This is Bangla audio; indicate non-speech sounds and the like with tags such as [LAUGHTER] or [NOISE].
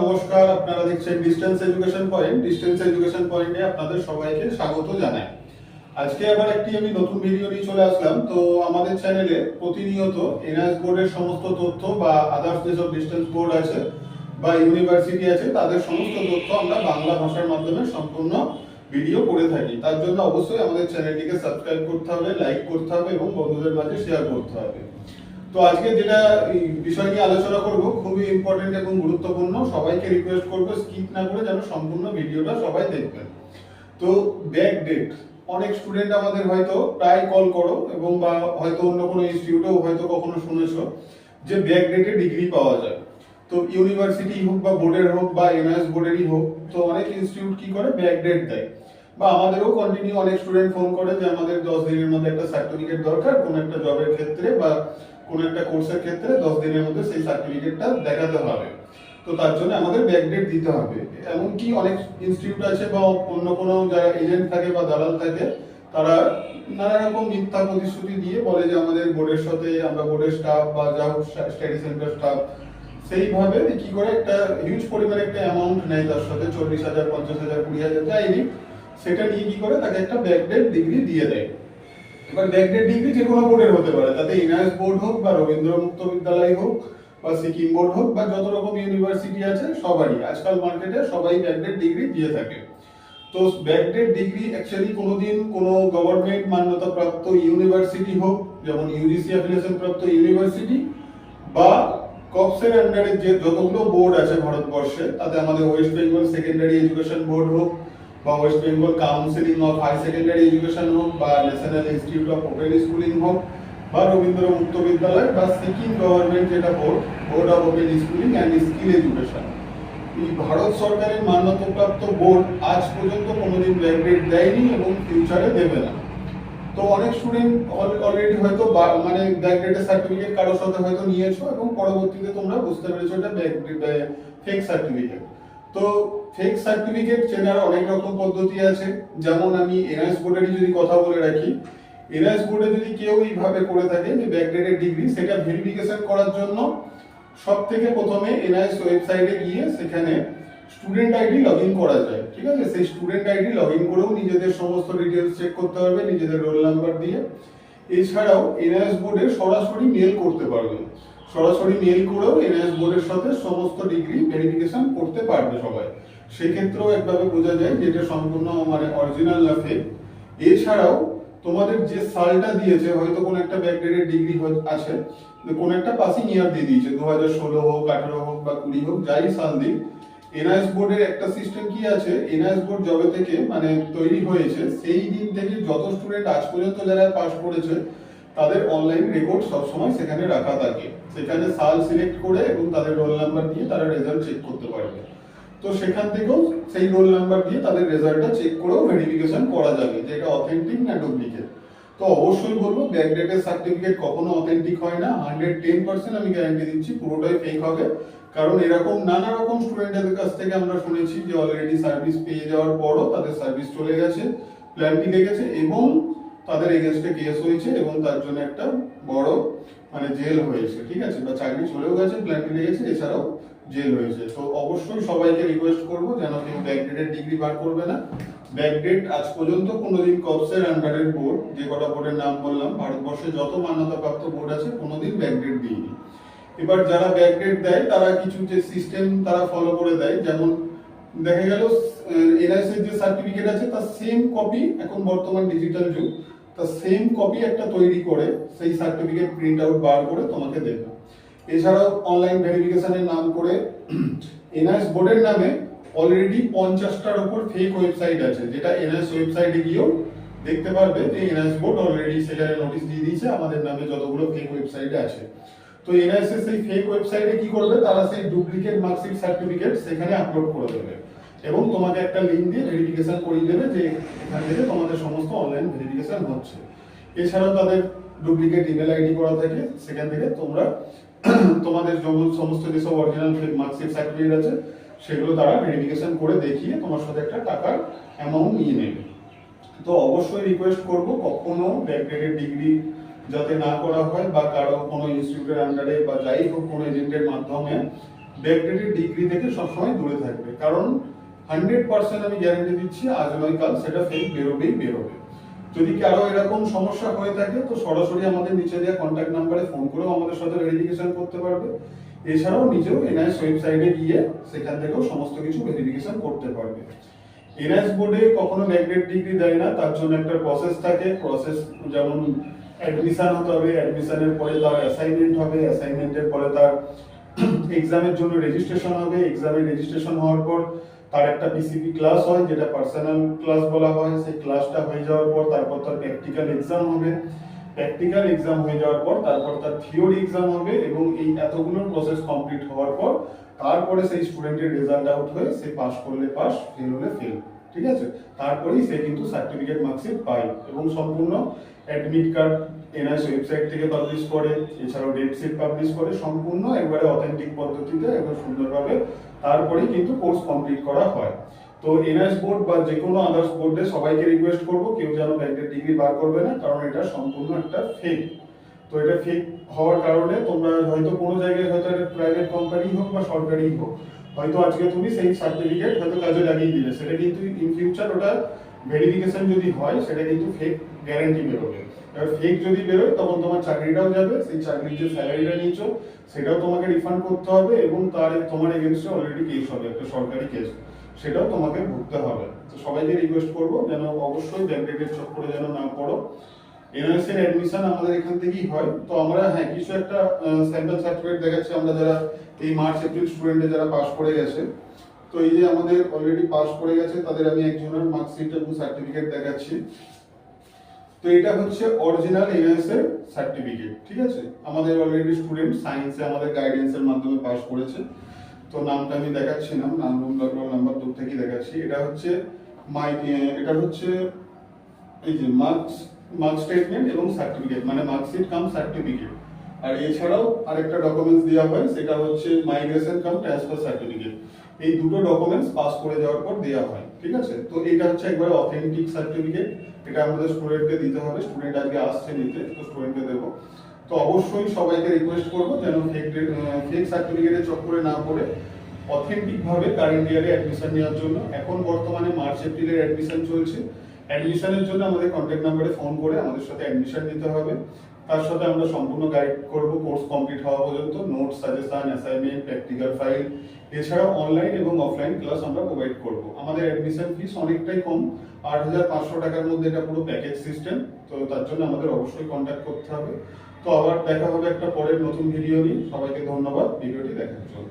নমস্কার, আপনারা দেখছেন distance education point distance education পয়েন্টে আপনাদের সবাইকে স্বাগত জানাই। আজকে আবার একটি আমি নতুন ভিডিও নিয়ে চলে আসলাম। তো আমাদের চ্যানেলে প্রতিনিয়ত এনআইএস বোর্ডের সমস্ত তথ্য বা আদার্স যেসব ডিস্টেন্স বোর্ড আছে বা ইউনিভার্সিটি আছে, তাদের সমস্ত তথ্য আমরা বাংলা ভাষার মাধ্যমে সম্পূর্ণ ভিডিও করে থাকি। তার জন্য অবশ্যই আমাদের চ্যানেলটিকে সাবস্ক্রাইব করতে হবে লাইক করতে হবে এবং বন্ধুদের মাঝে শেয়ার করতে হবে। তো আজকে যেটা বিষয় নিয়ে আলোচনা করব, খুবই ইম্পর্টেন্ট এবং গুরুত্বপূর্ণ, সবাইকে রিকোয়েস্ট করব স্কিপ না করে যেন সম্পূর্ণ ভিডিওটা সবাই দেখবেন। তো ব্যাক ডেট অনেক স্টুডেন্ট আমাদের হয়তো প্রায় কল করো এবং বা হয়তো অন্য কোনো ইনস্টিটিউটেও হয়তো কখনো শুনেছো যে ব্যাক ডেটে ডিগ্রি পাওয়া যায়। তো ইউনিভার্সিটি হোক বা বোর্ডের হোক বা এমএস বোর্ডেরই হোক, তো অনেক ইনস্টিটিউট কি করে ব্যাক ডেট দেয়। বা আমাদেরও কন্টিনিউ অনেক স্টুডেন্ট ফোন করে যে আমাদের দশ দিনের মধ্যে একটা সার্টিফিকেট দরকার, কোনো একটা জবের ক্ষেত্রে বা কোন একটা কোর্সের ক্ষেত্রে দশ দিনের মধ্যে সেই সার্টিফিকেটটা দেখাতে হবে। তো তার জন্য আমাদের ব্যাকডেট দিতে হবে। এমনকি অনেক ইনস্টিটিউট আছে বা অন্য কোনো যারা এজেন্ট থাকে বা দালাল থাকে, তারা নানা রকম মিথ্যা প্রতিশ্রুতি দিয়ে বলে যে আমাদের বোর্ডের সাথে আমরা বোর্ডের স্টাফ বা যা হোক স্টাডি সেন্টার স্টাফ সেইভাবে কি করে একটা হিউজ পরিমাণে একটা অ্যামাউন্ট নেয় তার সাথে, চল্লিশ হাজার, পঞ্চাশ হাজার, কুড়ি হাজার, যাই সেটা নিয়ে কি করে তাকে একটা ব্যাকডেট ডিগ্রি দিয়ে দেয়। এবার ব্যাকডেট ডিগ্রি যে কোনো বোর্ডের হতে পারে। তাতে ইনআইএস বোর্ড হোক বা রবীন্দ্র মুক্ত বিদ্যালয় হোক বা সিকিম বোর্ড হোক বা যত রকম ইউনিভার্সিটি আছে, সবারই। আজকাল মার্কেটে সবাই ব্যাকডেট ডিগ্রি দিয়ে থাকে। তো ব্যাকডেট ডিগ্রি অ্যাকচুয়ালি কোনোদিন কোনো গভর্নমেন্ট মান্যতা প্রাপ্ত ইউনিভার্সিটি হোক, যেমন ইউজিসি অ্যাফিলিয়েশন প্রাপ্ত ইউনিভার্সিটি বা কপসের আন্ডারে যে যতগুলো বোর্ড আছে ভারতবর্ষে, তাতে আমাদের West Bengal secondary education board হোক বা West Bengal counselling of high secondary education হোক বা national institute of open schooling হোক বা রবীন্দ্র মুক্ত বিদ্যালয় বা সিকিম গভর্নমেন্ট যেটা board board of open schooling and skill education এই ভারত সরকারের মান্যতাপ্রাপ্ত বোর্ড আজ পর্যন্ত কোনোদিন ব্যাকডেট দেয়নি এবং ফিউচারে দেবে না। তো অনেক স্টুডেন্ট অলরেডি হয়তো মানে ব্যাকডেটের সার্টিফিকেট কারোর সাথে হয়তো নিয়েছো এবং পরবর্তীতে তোমরা বুঝতে পেরেছ এটা ফেক সার্টিফিকেট তো ফেক সার্টিফিকেট চেনার অনেক রকম পদ্ধতি আছে। যেমন আমি এনআইএস বোর্ডেরই যদি কথা বলে রাখি এনআইএস বোর্ডে যদি কেউ এইভাবে করে থাকে যে ব্যাকডেটেড ডিগ্রি সেটা ভেরিফিকেশন করার জন্য সব থেকে প্রথমে এনআইএস ওয়েবসাইটে গিয়ে সেখানে স্টুডেন্ট আইডি লগ ইন করা যায়। ঠিক আছে? সেই স্টুডেন্ট আইডি লগ ইন করেও নিজেদের সমস্ত ডিটেলস চেক করতে পারবে, নিজেদের রোল নাম্বার দিয়ে। এছাড়াও এনআইএস বোর্ডে সরাসরি মেল করতে পারবেন সরাসরি মেল করেও এনআইএস বোর্ডের সাথে সমস্ত ডিগ্রি ভেরিফিকেশন করতে পারবে সবাই। সেক্ষেত্রেও একভাবে বোঝা যায় যে এটা সম্পূর্ণ মানে অরিজিনাল না এছাড়াও তোমাদের যে সালটা দিয়েছে, হয়তো কোন একটা ব্যাকডেটেড ডিগ্রি আছে কোন একটা পাসিং ইয়ার দিয়ে দিয়েছে দু হাজার ষোলো হোক, আঠারো হোক বা কুড়ি হোক, যাই সাল দিক। এনআইএস বোর্ডের একটা সিস্টেম কি আছে? এনআইএস বোর্ড জবে থেকে মানে তৈরি হয়েছে। সেই দিন থেকে যত স্টুডেন্ট আজ পর্যন্ত যারা পাস করেছে তাদের অনলাইন রেকর্ড সবসময় সেখানে রাখা থাকে। সেখানে সাল সিলেক্ট করে এবং তাদের রোল নাম্বার দিয়ে তারা রেজাল্ট চেক করতে পারবে। তো সেখান থেকেও সেই রোল নাম্বার দিয়ে তাদের রেজাল্টটা চেক করেও ভেরিফিকেশন করা যাবে যে এটা অথেন্টিক না ডুপ্লিকেট তো অবশ্যই বলব ব্যাকডেটের সার্টিফিকেট কখনো অথেন্টিক হয় না। হান্ড্রেড টেন পার্সেন্ট আমি গ্যারান্টি দিচ্ছি, পুরোটাই ফেক হবে। কারণ এরকম নানা রকম স্টুডেন্টদের কাছ থেকে আমরা শুনেছি যে অলরেডি সার্ভিস পেয়ে যাওয়ার পরও তাদের সার্ভিস চলে গেছে প্ল্যানটি লেগেছে এবং তাদের এগেনস্টে কেস হয়েছে এবং তার জন্য একটা বড় মানে জেল হয়েছে, ঠিক আছে? বা চাকরি চলেও গেছে প্ল্যানটি লেগেছে এছাড়াও জেল হয়েছে। তো অবশ্যই সবাইকে রিকোয়েস্ট করব যেন কেউ ব্যাকডেটের ডিগ্রি বার করবে না। ব্যাকডেট আজ পর্যন্ত কোনোদিন কপসের আন্ডারের বোর্ড যে কটা বোর্ডের নাম বললাম, ভারতবর্ষে যত মান্যতাপ্রাপ্ত বোর্ড আছে কোনোদিন ব্যাকডেট দিইনি। এবার যারা ব্যাকডেট দেয়, তারা কিছু যে সিস্টেম তারা ফলো করে দেয়, যেমন দেখা গেল এনআইএস এর যে সার্টিফিকেট আছে, তার সেম কপি এখন বর্তমান ডিজিটাল যুগ। তার সেম কপি একটা তৈরি করে সেই সার্টিফিকেট প্রিন্ট আউট বার করে তোমাকে দেবে। এছাড়াও অনলাইন ভেরিফিকেশনের নাম করে এনআইএস বোর্ডের নামে অলরেডি পঞ্চাশটার উপর ফেক ওয়েবসাইট আছে, যেটা এনআইএস ওয়েবসাইটে গিয়েও দেখতে পারবে যে এনআইএস বোর্ড অলরেডি সেখানে নোটিশ দিয়ে দিয়েছে, আমাদের নামে যতগুলো ফেক ওয়েবসাইট আছে। তো এনআইএস সেই ফেক ওয়েবসাইটে কি করবে? তারা সেই ডুপ্লিকেট মার্কশিট সার্টিফিকেট সেখানে আপলোড করে দেবে। এবং তোমাকে একটা লিঙ্ক দিয়ে ভেরিফিকেশন করিয়ে দেবে যে এখান থেকে তোমাদের সমস্ত অনলাইন ভেরিফিকেশন হচ্ছে। এছাড়াও তাদের ডুপ্লিকেট ইমেল আইডি করা থাকে, সেখান থেকে তোমরা [CLEARS THROAT] তোমাদের সমস্ত যেসব অরিজিনাল মার্কশিট সার্টিফিকেট আছে, সেগুলো তারা ভেরিফিকেশন করে দেখিয়ে তোমার সাথে একটা টাকার অ্যামাউন্ট নিয়ে নেবে। তো অবশ্যই রিকোয়েস্ট করব কখনো ব্যাকডেটেড ডিগ্রি যাতে না করা হয় বা কারও কোনো ইনস্টিটিউটের আন্ডারে বা যাই হোক কোনো এজেন্টের মাধ্যমে ব্যাকডেটেড ডিগ্রি থেকে সবসময় দূরে থাকবে। কারণ হান্ড্রেড পার্সেন্ট আমি গ্যারান্টি দিচ্ছি, আজ নয় কাল সেটা ফেক বেরোবেই বেরোবে। যদি কারও এরকম সমস্যা হয়ে থাকে, তো সরাসরি আমাদের নিচে দেওয়া কন্ট্যাক্ট নাম্বারে ফোন করেও আমাদের সাথে ভেরিফিকেশন করতে পারবে। এছাড়াও নিজেও এনআইএস ওয়েবসাইটে গিয়ে সেখান থেকেও সমস্ত কিছু ভেরিফিকেশন করতে পারবে। এনআইএস বোর্ডে কখনো ম্যাগনেট ডিগ্রি দেয় না, তার জন্য একটা প্রসেস থাকে। প্রসেস যেমন অ্যাডমিশন হতে হবে অ্যাডমিশনের পরে তার অ্যাসাইনমেন্ট হবে অ্যাসাইনমেন্টের পরে তার এক্সামের জন্য রেজিস্ট্রেশন হবে। এক্সামের রেজিস্ট্রেশন হওয়ার পর তার একটা পিসিপি ক্লাস হয়, যেটা পার্সোনাল ক্লাস বলা হয়। সেই ক্লাসটা হয়ে যাওয়ার পর তারপর তার প্র্যাকটিক্যাল এক্সাম হবে। প্র্যাকটিক্যাল এক্সাম হয়ে যাওয়ার পর তারপর তার থিওরি এক্সাম হবে এবং এই এতগুলো প্রসেস কমপ্লিট হওয়ার পর তারপরে সেই স্টুডেন্টের রেজাল্ট আউট হয়ে সে পাস করলে পাস ফেল হলে ফেল ঠিক আছে? তারপরেই সে কিন্তু সার্টিফিকেট মার্কশিট পায় এবং সম্পূর্ণ অ্যাডমিট কার্ড এনআইএস ওয়েবসাইট থেকে পাবলিশ করে, এছাড়াও ডেট শিট পাবলিশ করে, সম্পূর্ণ একবারে অথেন্টিক পদ্ধতিতে একবার সুন্দরভাবে তারপরেই কিন্তু কোর্স কমপ্লিট করা হয়। তো এনআইএস বোর্ড বা যে কোনো আদার্স বোর্ডে সবাইকে রিকোয়েস্ট করব, কেউ যেন ব্যাংকের ডিগ্রি বার করবে না, কারণ এটা সম্পূর্ণ একটা ফেক তো এটা ফেক হওয়ার কারণে তোমরা হয়তো কোনো জায়গায় হয়তো প্রাইভেট কোম্পানি হোক বা সরকারি হোক। হয়তো আজকে তুমি সেই সার্টিফিকেট হয়তো কাজে লাগিয়ে দিলে। সেটা কিন্তু ইন ফিউচার ওটা ভেরিফিকেশন যদি হয়, সেটা কিন্তু ফেক গ্যারান্টি বেরোবে। এবার ফেক যদি বেরোয়, তখন তোমার চাকরিটাও যাবে, সেই চাকরির যে স্যালারিটা নিয়েছো, সেটাও তোমাকে রিফান্ড করতে হবে এবং তার তোমার এগেনস্টে অলরেডি কেস হবে, একটা সরকারি কেস সেটাও তোমাকে ভুগতে হবে। তো সবাইকে রিকোয়েস্ট করব যেন অবশ্যই ব্যাংকের চক্করে যেন না পড়ো এনআরএস এর অ্যাডমিশন আমাদের এখান থেকেই হয়। তো আমরা হ্যাঁ কিছু একটা স্যাম্পল সার্টিফিকেট দেখাচ্ছি। আমরা যারা এই মার্চ এপ্রিল স্টুডেন্টে যারা পাস করে গেছে, তো এই যে আমাদের অলরেডি পাস করে গেছে, তাদের আমি একজনের মার্কশিট এবং সার্টিফিকেট দেখাচ্ছি। তো এটা হচ্ছে অরিজিনাল এনএস এর সার্টিফিকেট ঠিক আছে? আমাদের অলরেডি স্টুডেন্ট সায়েন্সে আমাদের গাইডেন্সের মাধ্যমে পাস করেছে। তো নামটা আমি দেখাচ্ছি না, নাম রুম নাম্বার দূর থেকে দেখাচ্ছি। এটা হচ্ছে মাই এটা হচ্ছে এই যে মার্কস মার্ক স্টেটমেন্ট এবং সার্টিফিকেট মানে মার্কশিট কাম সার্টিফিকেট আর এছাড়াও আরেকটা ডকুমেন্টস দেওয়া হয়, সেটা হচ্ছে মাইগ্রেশন কাম ট্রান্সফার সার্টিফিকেট এই দুটো ডকুমেন্টস পাস করে যাওয়ার পর দেওয়া হয়, ঠিক আছে? তো এটা হচ্ছে একবার অথেন্টিক সার্টিফিকেট এটা আমাদের স্টুডেন্টকে দিতে হবে। স্টুডেন্ট আজকে আসছে নিতে, তো স্টুডেন্টকে দেবো। তো অবশ্যই সবাইকে রিকোয়েস্ট করব যেন ফেক ফেক সার্টিফিকেটের চক্করে না পড়ে। অথেন্টিকভাবে কারেন্ট ইয়ারে অ্যাডমিশন নেওয়ার জন্য। এখন বর্তমানে মার্চ এপ্রিলের অ্যাডমিশন চলছে। অ্যাডমিশনের জন্য আমাদের কন্ট্যাক্ট নাম্বারে ফোন করে আমাদের সাথে অ্যাডমিশন নিতে হবে। তার সাথে আমরা সম্পূর্ণ গাইড করব কোর্স কমপ্লিট হওয়া পর্যন্ত note suggestion assignment practical file এছাড়াও অনলাইন এবং অফলাইন ক্লাস আমরা প্রোভাইড করব। আমাদের অ্যাডমিশন ফিস অনেকটাই কম, আট হাজার পাঁচশো টাকার মধ্যে এটা পুরো প্যাকেজ সিস্টেম তো তার জন্য আমাদের অবশ্যই কন্ট্যাক্ট করতে হবে। তো আবার দেখা হবে একটা পরের নতুন ভিডিও নিয়ে। সবাইকে ধন্যবাদ ভিডিওটি দেখার জন্য।